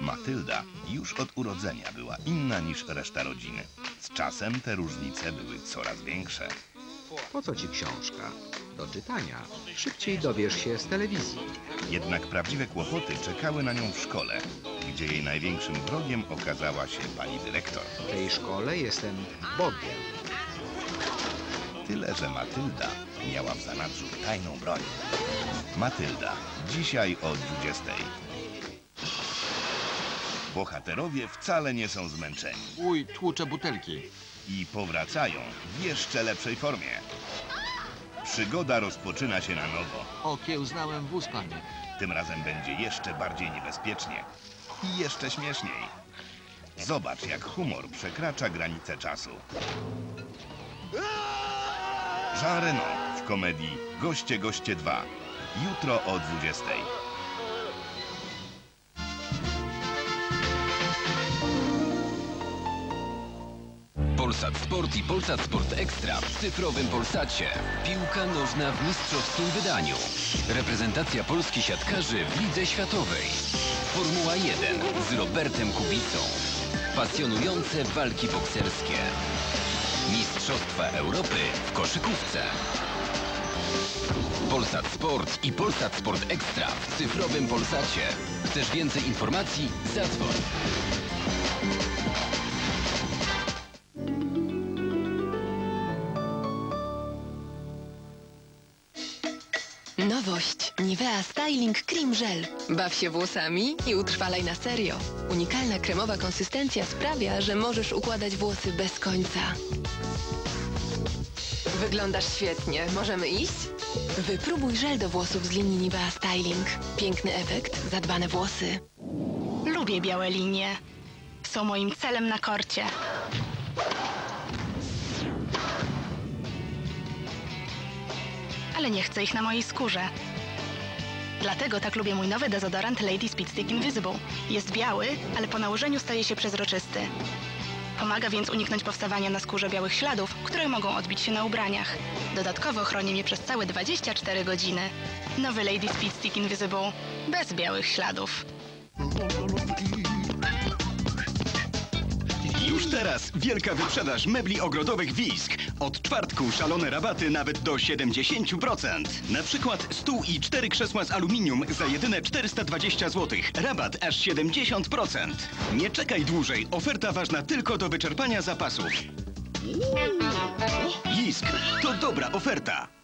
Matylda już od urodzenia była inna niż reszta rodziny. Z czasem te różnice były coraz większe. Po co ci książka? Do czytania. Szybciej dowiesz się z telewizji. Jednak prawdziwe kłopoty czekały na nią w szkole, gdzie jej największym wrogiem okazała się pani dyrektor. W tej szkole jestem Bogiem. Tyle, że Matylda miała w zanadrzu tajną broń. Matylda, dzisiaj o 20. Bohaterowie wcale nie są zmęczeni Uj, tłuczę butelki. i powracają w jeszcze lepszej formie. Przygoda rozpoczyna się na nowo. Okiełznałem wóz, panie. Tym razem będzie jeszcze bardziej niebezpiecznie i jeszcze śmieszniej. Zobacz, jak humor przekracza granice czasu. Jean Reno w komedii Goście Goście 2. Jutro o 20. Polsat Sport i Polsat Sport Ekstra w cyfrowym Polsacie. Piłka nożna w mistrzowskim wydaniu. Reprezentacja Polski siatkarzy w Lidze Światowej. Formuła 1 z Robertem Kubicą. Pasjonujące walki bokserskie. Mistrzostwa Europy w koszykówce. Polsat Sport i Polsat Sport Ekstra w cyfrowym Polsacie. Chcesz więcej informacji? Zadzwoń. Styling Cream Gel. Baw się włosami i utrwalaj na serio. Unikalna kremowa konsystencja sprawia, że możesz układać włosy bez końca. Wyglądasz świetnie. Możemy iść? Wypróbuj żel do włosów z linii Nivea Styling. Piękny efekt, zadbane włosy. Lubię białe linie. Są moim celem na korcie. Ale nie chcę ich na mojej skórze. Dlatego tak lubię mój nowy dezodorant Lady Speed Stick Invisible. Jest biały, ale po nałożeniu staje się przezroczysty. Pomaga więc uniknąć powstawania na skórze białych śladów, które mogą odbić się na ubraniach. Dodatkowo chroni mnie przez całe 24 godziny. Nowy Lady Speed Stick Invisible. Bez białych śladów. Teraz wielka wyprzedaż mebli ogrodowych Wisk. Od czwartku szalone rabaty nawet do 70%. Na przykład stół i cztery krzesła z aluminium za jedyne 420 zł. Rabat aż 70%. Nie czekaj dłużej. Oferta ważna tylko do wyczerpania zapasów. Jisk to dobra oferta.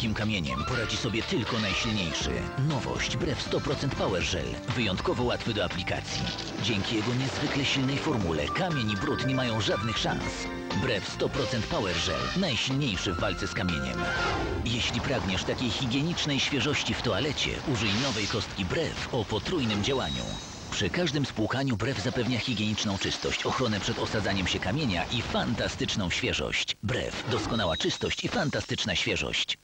Takim kamieniem poradzi sobie tylko najsilniejszy. Nowość Brew 100% Power Gel. Wyjątkowo łatwy do aplikacji. Dzięki jego niezwykle silnej formule kamień i brud nie mają żadnych szans. Brew 100% Power Gel. Najsilniejszy w walce z kamieniem. Jeśli pragniesz takiej higienicznej świeżości w toalecie, użyj nowej kostki Brew o potrójnym działaniu. Przy każdym spłukaniu brew zapewnia higieniczną czystość, ochronę przed osadzaniem się kamienia i fantastyczną świeżość. Brew, doskonała czystość i fantastyczna świeżość.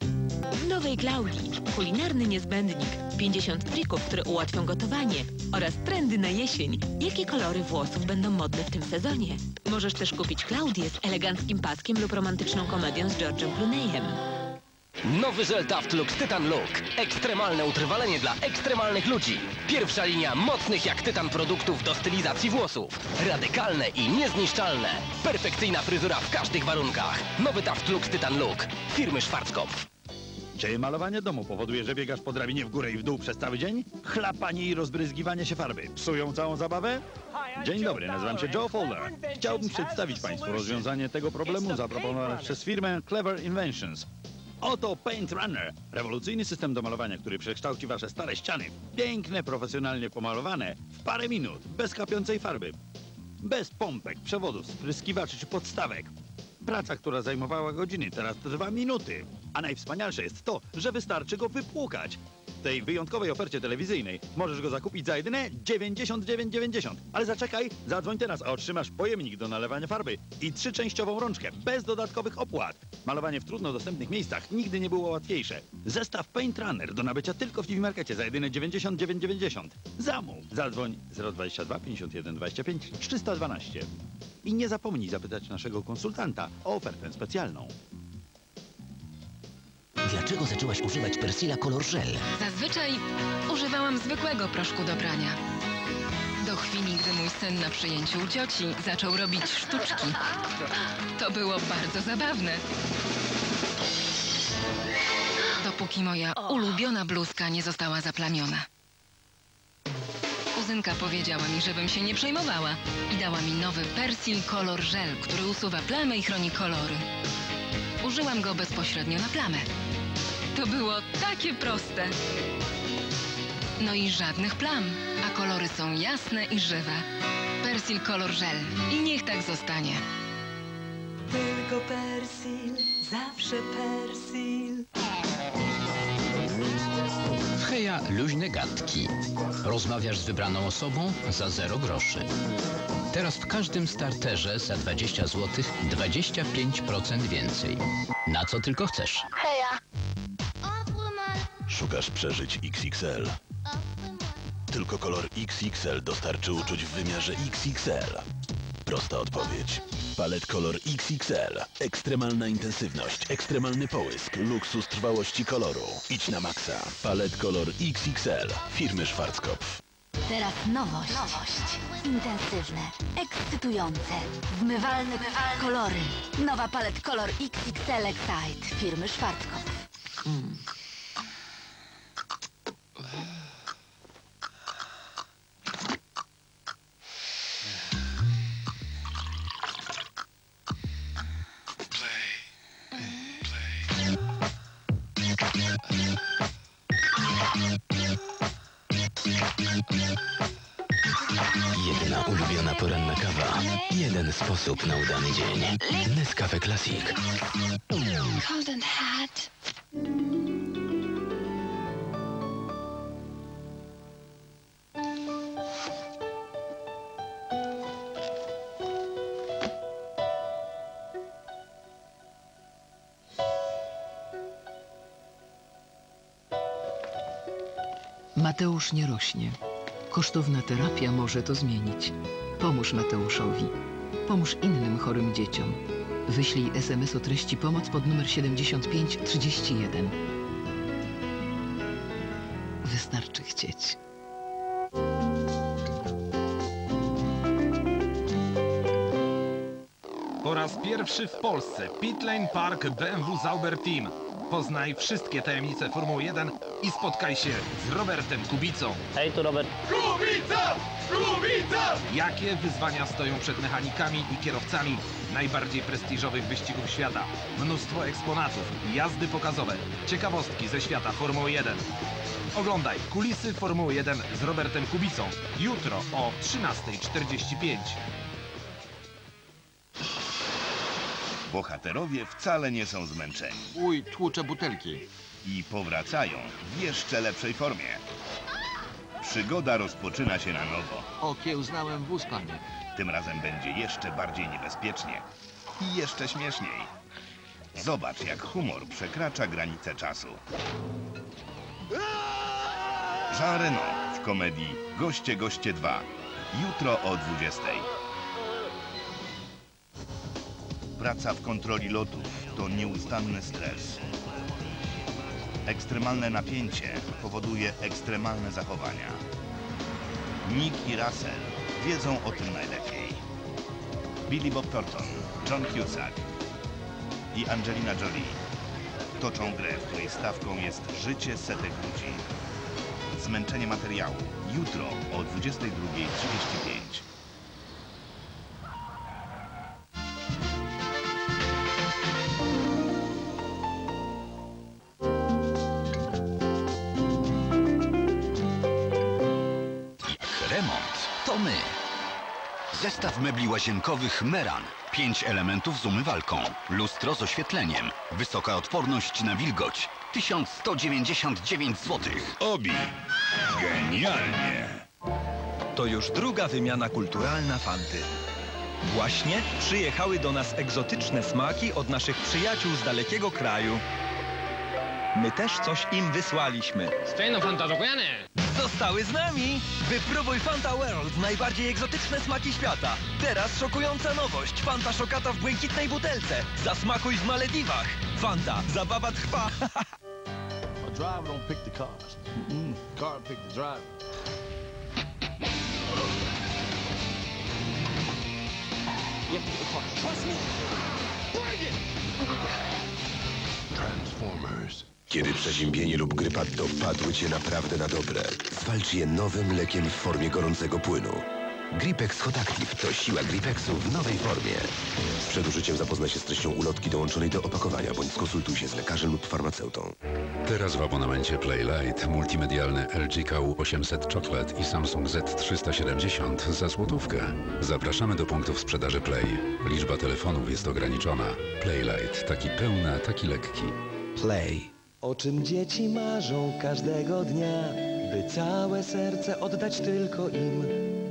W nowej Klaudii kulinarny niezbędnik, 50 trików, które ułatwią gotowanie oraz trendy na jesień. Jakie kolory włosów będą modne w tym sezonie? Możesz też kupić Klaudię z eleganckim paskiem lub romantyczną komedią z George'em Clooneyem. Nowy żel Taft Lux Tytan Look. Ekstremalne utrwalenie dla ekstremalnych ludzi. Pierwsza linia mocnych jak tytan produktów do stylizacji włosów. Radykalne i niezniszczalne. Perfekcyjna fryzura w każdych warunkach. Nowy Taft Lux Tytan Look. Firmy Schwarzkopf. Czy malowanie domu powoduje, że biegasz po drabinie w górę i w dół przez cały dzień? Chlapanie i rozbryzgiwanie się farby psują całą zabawę? Dzień dobry, nazywam się Joe Folder. Chciałbym przedstawić Państwu rozwiązanie tego problemu zaproponowane przez firmę Clever Inventions. Oto Paint Runner, rewolucyjny system do malowania, który przekształci Wasze stare ściany piękne, profesjonalnie pomalowane w parę minut, bez kapiącej farby. Bez pompek, przewodów, spryskiwaczy czy podstawek. Praca, która zajmowała godziny, teraz trwa minuty. A najwspanialsze jest to, że wystarczy go wypłukać. W tej wyjątkowej ofercie telewizyjnej możesz go zakupić za jedyne 99,90. Ale zaczekaj, zadzwoń teraz, a otrzymasz pojemnik do nalewania farby i trzyczęściową rączkę, bez dodatkowych opłat. Malowanie w trudno dostępnych miejscach nigdy nie było łatwiejsze. Zestaw Paint Runner do nabycia tylko w TV Markecie za jedyne 99,90. Zamów! Zadzwoń 022 51 25 312. I nie zapomnij zapytać naszego konsultanta o ofertę specjalną. Dlaczego zaczęłaś używać Persila Color Gel? Zazwyczaj używałam zwykłego proszku do prania. Do chwili, gdy mój syn na przyjęciu u cioci zaczął robić sztuczki. To było bardzo zabawne. Dopóki moja ulubiona bluzka nie została zaplamiona. Kuzynka powiedziała mi, żebym się nie przejmowała i dała mi nowy Persil Color Gel, który usuwa plamy i chroni kolory. Użyłam go bezpośrednio na plamę. To było takie proste. No i żadnych plam, a kolory są jasne i żywe. Persil Color Gel. I niech tak zostanie. Tylko Persil, zawsze Persil. Heja luźne gadki. Rozmawiasz z wybraną osobą za 0 groszy. Teraz w każdym starterze za 20 zł 25% więcej. Na co tylko chcesz. Szukasz przeżyć XXL. Tylko kolor XXL dostarczy uczuć w wymiarze XXL. Prosta odpowiedź. Palet kolor XXL. Ekstremalna intensywność, ekstremalny połysk, luksus trwałości koloru. Idź na maksa. Palet kolor XXL firmy Schwarzkopf. Teraz nowość. Intensywne, ekscytujące, zmywalne kolory. Nowa palet kolor XXL Excite firmy Schwarzkopf. Jedna sposób na udany dzień. Nescafe Classic. Golden Hat. Mateusz nie rośnie. Kosztowna terapia może to zmienić. Pomóż Mateuszowi. Pomóż innym chorym dzieciom. Wyślij SMS o treści pomoc pod numer 7531. Wystarczy chcieć. Pierwszy w Polsce Pitlane Park BMW Sauber Team. Poznaj wszystkie tajemnice Formuły 1 i spotkaj się z Robertem Kubicą. Hej, tu Robert. Kubica! Kubica! Jakie wyzwania stoją przed mechanikami i kierowcami najbardziej prestiżowych wyścigów świata? Mnóstwo eksponatów, jazdy pokazowe, ciekawostki ze świata Formuły 1. Oglądaj kulisy Formuły 1 z Robertem Kubicą jutro o 13.45. Bohaterowie wcale nie są zmęczeni Uj, tłucze butelki. i powracają w jeszcze lepszej formie. Przygoda rozpoczyna się na nowo. Okiełznałem wóz, panie. Tym razem będzie jeszcze bardziej niebezpiecznie i jeszcze śmieszniej. Zobacz, jak humor przekracza granice czasu. Jean Reno w komedii Goście, Goście 2. Jutro o 20. Praca w kontroli lotów to nieustanny stres. Ekstremalne napięcie powoduje ekstremalne zachowania. Nick i Russell wiedzą o tym najlepiej. Billy Bob Thornton, John Cusack i Angelina Jolie toczą grę, w której stawką jest życie setek ludzi. Zmęczenie materiału jutro o 22.35. mebli łazienkowych Meran. Pięć elementów z umywalką. Lustro z oświetleniem. Wysoka odporność na wilgoć. 1199 zł. Obi. Genialnie. To już druga wymiana kulturalna Fanty. Właśnie przyjechały do nas egzotyczne smaki od naszych przyjaciół z dalekiego kraju. My też coś im wysłaliśmy. Stejno Fanta, dziękujemy. Zostały z nami! Wypróbuj Fanta World, najbardziej egzotyczne smaki świata. Teraz szokująca nowość, Fanta Szokata w błękitnej butelce. Zasmakuj w Malediwach. Fanta, zabawa trwa. A driver don't pick the cars. Mm-mm. Car pick the driver. You have to get the car. Trust me. Bring it! Transformers. Kiedy przeziębienie lub grypatto wpadły cię naprawdę na dobre, zwalcz je nowym lekiem w formie gorącego płynu. Gripex Hot Active to siła Gripexu w nowej formie. Przed użyciem zapoznaj się z treścią ulotki dołączonej do opakowania, bądź skonsultuj się z lekarzem lub farmaceutą. Teraz w abonamencie Playlight multimedialny LG KU800 Chocolate i Samsung Z370 za złotówkę. Zapraszamy do punktów sprzedaży Play. Liczba telefonów jest ograniczona. Playlight, taki pełny, taki lekki. Play. O czym dzieci marzą każdego dnia, by całe serce oddać tylko im.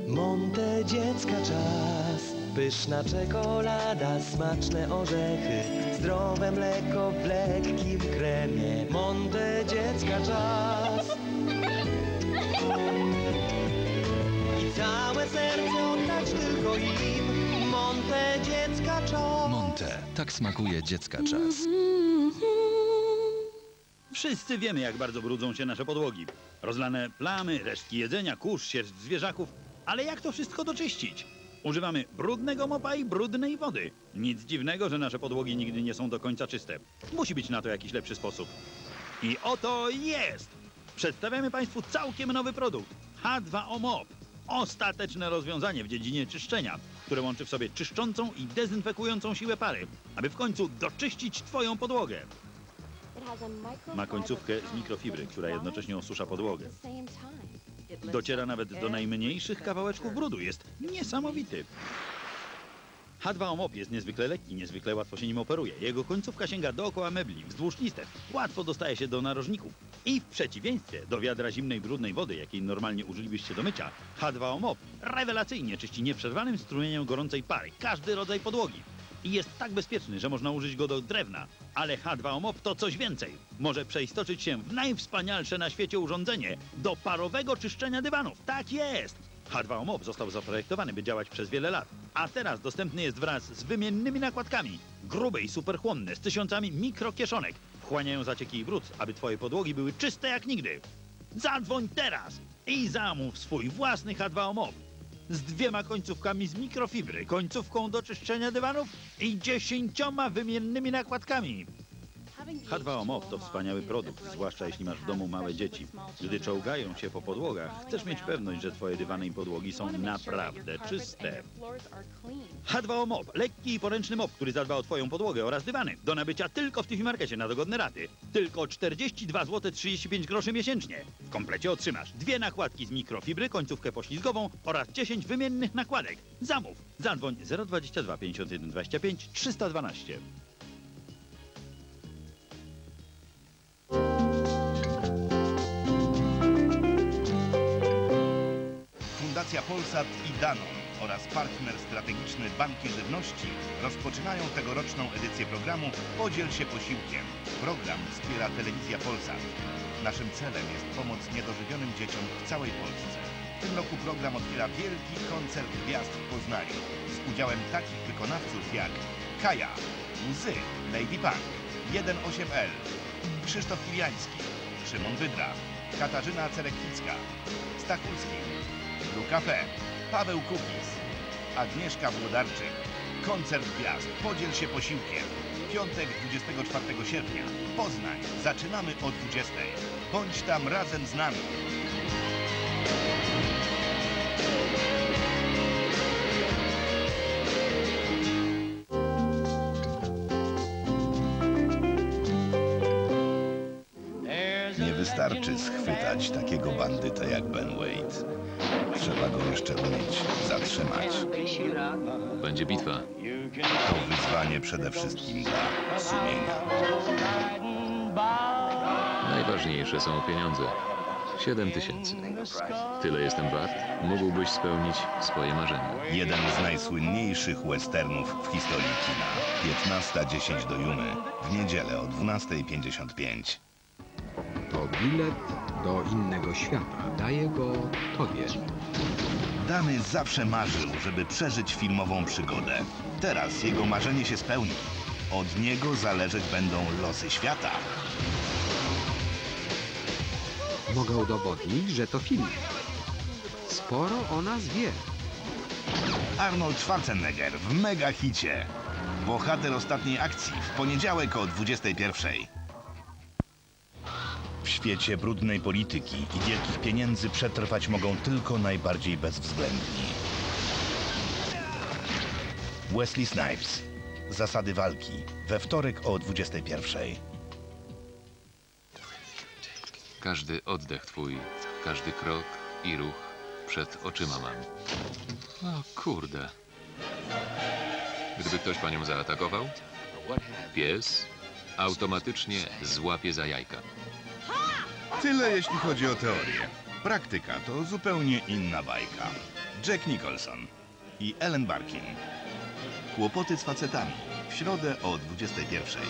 Monte dziecka czas, pyszna czekolada, smaczne orzechy, zdrowe mleko w lekkim kremie. Monte dziecka czas. I całe serce oddać tylko im. Monte dziecka czas. Monte. Tak smakuje dziecka czas. Wszyscy wiemy, jak bardzo brudzą się nasze podłogi. Rozlane plamy, resztki jedzenia, kurz, sierść zwierzaków. Ale jak to wszystko doczyścić? Używamy brudnego mopa i brudnej wody. Nic dziwnego, że nasze podłogi nigdy nie są do końca czyste. Musi być na to jakiś lepszy sposób. I oto jest! Przedstawiamy Państwu całkiem nowy produkt. H2O Mop. Ostateczne rozwiązanie w dziedzinie czyszczenia, które łączy w sobie czyszczącą i dezynfekującą siłę pary, aby w końcu doczyścić Twoją podłogę. Ma końcówkę z mikrofibry, która jednocześnie osusza podłogę. Dociera nawet do najmniejszych kawałeczków brudu. Jest niesamowity. H2O Mop jest niezwykle lekki, niezwykle łatwo się nim operuje. Jego końcówka sięga dookoła mebli, wzdłuż listew. Łatwo dostaje się do narożników. I w przeciwieństwie do wiadra zimnej, brudnej wody, jakiej normalnie użylibyście do mycia, H2O Mop rewelacyjnie czyści nieprzerwanym strumieniem gorącej pary każdy rodzaj podłogi. I jest tak bezpieczny, że można użyć go do drewna. Ale H2O Mop to coś więcej. Może przeistoczyć się w najwspanialsze na świecie urządzenie do parowego czyszczenia dywanów. Tak jest! H2O Mop został zaprojektowany, by działać przez wiele lat. A teraz dostępny jest wraz z wymiennymi nakładkami. Grube i superchłonne, z tysiącami mikrokieszonek. Wchłaniają zacieki i brud, aby twoje podłogi były czyste jak nigdy. Zadzwoń teraz i zamów swój własny H2O Mop. Z dwiema końcówkami z mikrofibry, końcówką do czyszczenia dywanów i dziesięcioma wymiennymi nakładkami. H2O Mop to wspaniały produkt, zwłaszcza jeśli masz w domu małe dzieci. Gdy czołgają się po podłogach, chcesz mieć pewność, że twoje dywany i podłogi są naprawdę czyste. H2O Mop, lekki i poręczny mop, który zadba o twoją podłogę oraz dywany. Do nabycia tylko w Tiffy Markecie na dogodne raty. Tylko 42 zł 35 groszy miesięcznie. W komplecie otrzymasz dwie nakładki z mikrofibry, końcówkę poślizgową oraz 10 wymiennych nakładek. Zamów. Zadzwoń 022 51 25 312. Polsat i Danon oraz partner strategiczny Banki Żywności rozpoczynają tegoroczną edycję programu Podziel się posiłkiem. Program wspiera Telewizja Polsat. Naszym celem jest pomoc niedożywionym dzieciom w całej Polsce. W tym roku program otwiera wielki koncert gwiazd w Poznaniu z udziałem takich wykonawców jak Kaja, Łzy, Lady Punk, 1.8L, Krzysztof Kiliański, Szymon Wydra, Katarzyna Cerekwicka, Stachulski, Luka P., Paweł Kukiz, Agnieszka Włodarczyk. Koncert Gwiazd. Podziel się posiłkiem. Piątek 24 sierpnia. Poznań. Zaczynamy o 20. Bądź tam razem z nami. Nie wystarczy schwytać takiego bandyta jak Ben Wade. Trzeba go jeszcze umieć zatrzymać. Będzie bitwa. To wyzwanie przede wszystkim dla sumienia. Najważniejsze są pieniądze. 7 tysięcy. Tyle jestem wart. Mógłbyś spełnić swoje marzenia. Jeden z najsłynniejszych westernów w historii kina. 15.10 do Jumy. W niedzielę o 12.55. To bilet do innego świata. Daję go tobie. Dany zawsze marzył, żeby przeżyć filmową przygodę. Teraz jego marzenie się spełni. Od niego zależeć będą losy świata. Mogę udowodnić, że to film. Sporo o nas wie. Arnold Schwarzenegger w mega hicie. Bohater ostatniej akcji w poniedziałek o 21. Świecie brudnej polityki i wielkich pieniędzy przetrwać mogą tylko najbardziej bezwzględni. Wesley Snipes. Zasady walki. We wtorek o 21. Każdy oddech twój, każdy krok i ruch przed oczyma mam. O kurde. Gdyby ktoś panią zaatakował, pies automatycznie złapie za jajka. Tyle jeśli chodzi o teorię. Praktyka to zupełnie inna bajka. Jack Nicholson i Ellen Barkin. Kłopoty z facetami. W środę o 21.